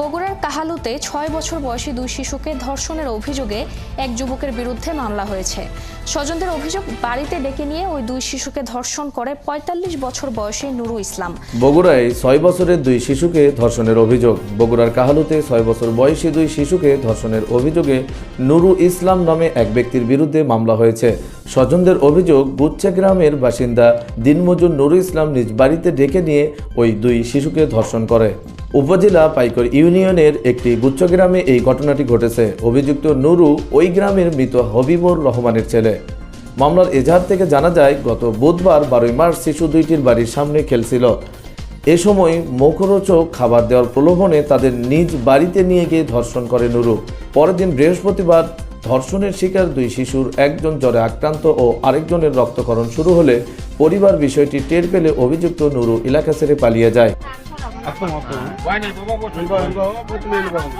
বগুড়ার কাহালুতে ছয় বছর বয়সী দুই শিশুকে ধর্ষণের অভিযোগে এক যুবকের বিরুদ্ধে মামলা হয়েছে। স্বজনদের অভিযোগ, বাড়িতে ডেকে নিয়ে ওই দুই শিশুকে ধর্ষণ করে পঁয়তাল্লিশ বছর বয়সী নুরু ইসলাম। বগুড়ায় ছয় বছরের দুই শিশুকে ধর্ষণের অভিযোগ। বগুড়ার কাহালুতে ছয় বছর বয়সী দুই শিশুকে ধর্ষণের অভিযোগে নুরু ইসলাম নামে এক ব্যক্তির বিরুদ্ধে মামলা হয়েছে। স্বজনদের অভিযোগ গুচ্ছা গ্রামের বাসিন্দা দিনমজুর নুরু ইসলাম নিজ বাড়িতে ডেকে নিয়ে ওই দুই শিশুকে ধর্ষণ করে। উপজেলা পাইকর ইউনিয়নের একটি গুচ্ছগ্রামে এই ঘটনাটি ঘটেছে। অভিযুক্ত নুরু ওই গ্রামের মৃত হবিবুর রহমানের ছেলে। মামলার এজাহার থেকে জানা যায়, গত বুধবার বারোই মার্চ শিশু দুইটির বাড়ির সামনে খেলছিল। এ সময় মুখরোচক খাবার দেওয়ার প্রলোভনে তাদের নিজ বাড়িতে নিয়ে গিয়ে ধর্ষণ করে নুরু। পরের দিন বৃহস্পতিবার ধর্ষণের শিকার দুই শিশুর একজন জ্বরে আক্রান্ত ও আরেকজনের রক্তক্ষরণ শুরু হলে পরিবার বিষয়টি টের পেলে অভিযুক্ত নুরু এলাকা ছেড়ে পালিয়ে যায়। এলবা প্রথমে এলবা আমি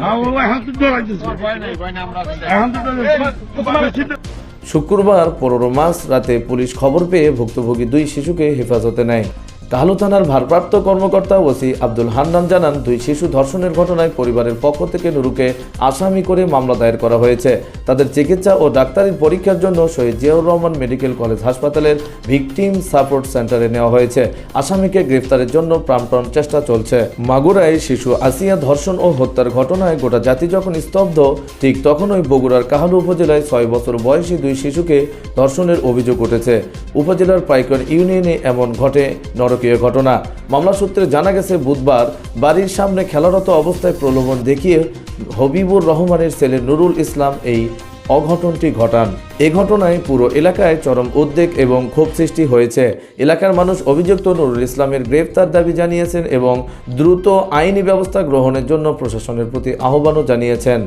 হ্যাঁ ও এখন তো এখন তো শুক্রবার পনেরো মাস রাতে পুলিশ খবর পেয়ে ভুক্তভোগী দুই শিশুকে হেফাজতে নেয়। কাহালু থানার ভারপ্রাপ্ত কর্মকর্তা ওসি আব্দুল হান্নান জানান, দুই শিশু ধর্ষণের ঘটনায় পরিবারের পক্ষ থেকে নুরুকে আসামি করে মামলা দায়ের করা হয়েছে। তাদের চিকিৎসা ও ডাক্তারি পরীক্ষার জন্য শহীদ জিয়াউর রহমান মেডিকেল কলেজ হাসপাতালের ভিকটিম সাপোর্ট সেন্টারে নেওয়া হয়েছে। আসামিকে গ্রেফতারের জন্য প্রাণপণ চেষ্টা চলছে। মাগুরায় শিশু আসিয়া ধর্ষণ ও হত্যার ঘটনায় গোটা জাতি যখন স্তব্ধ, ঠিক তখনই বগুড়ার কাহালু উপজেলায় ছয় বছর বয়সী দুই শিশুকে ধর্ষণের অভিযোগ উঠেছে। উপজেলার পাইকর ইউনিয়নে এমন ঘটে নরকীয় ঘটনা। মামলা সূত্রে জানা গেছে, বুধবার বাড়ির সামনে খেলারত অবস্থায় প্রলোভন দেখিয়ে হবিবুর রহমানের ছেলে নুরুল ইসলাম এই অঘটনটি ঘটান। এ ঘটনায় পুরো এলাকায় চরম উদ্বেগ এবং ক্ষোভ সৃষ্টি হয়েছে। এলাকার মানুষ অভিযুক্ত নুরুল ইসলামের গ্রেফতার দাবি জানিয়েছেন এবং দ্রুত আইনি ব্যবস্থা গ্রহণের জন্য প্রশাসনের প্রতি আহ্বানও জানিয়েছেন।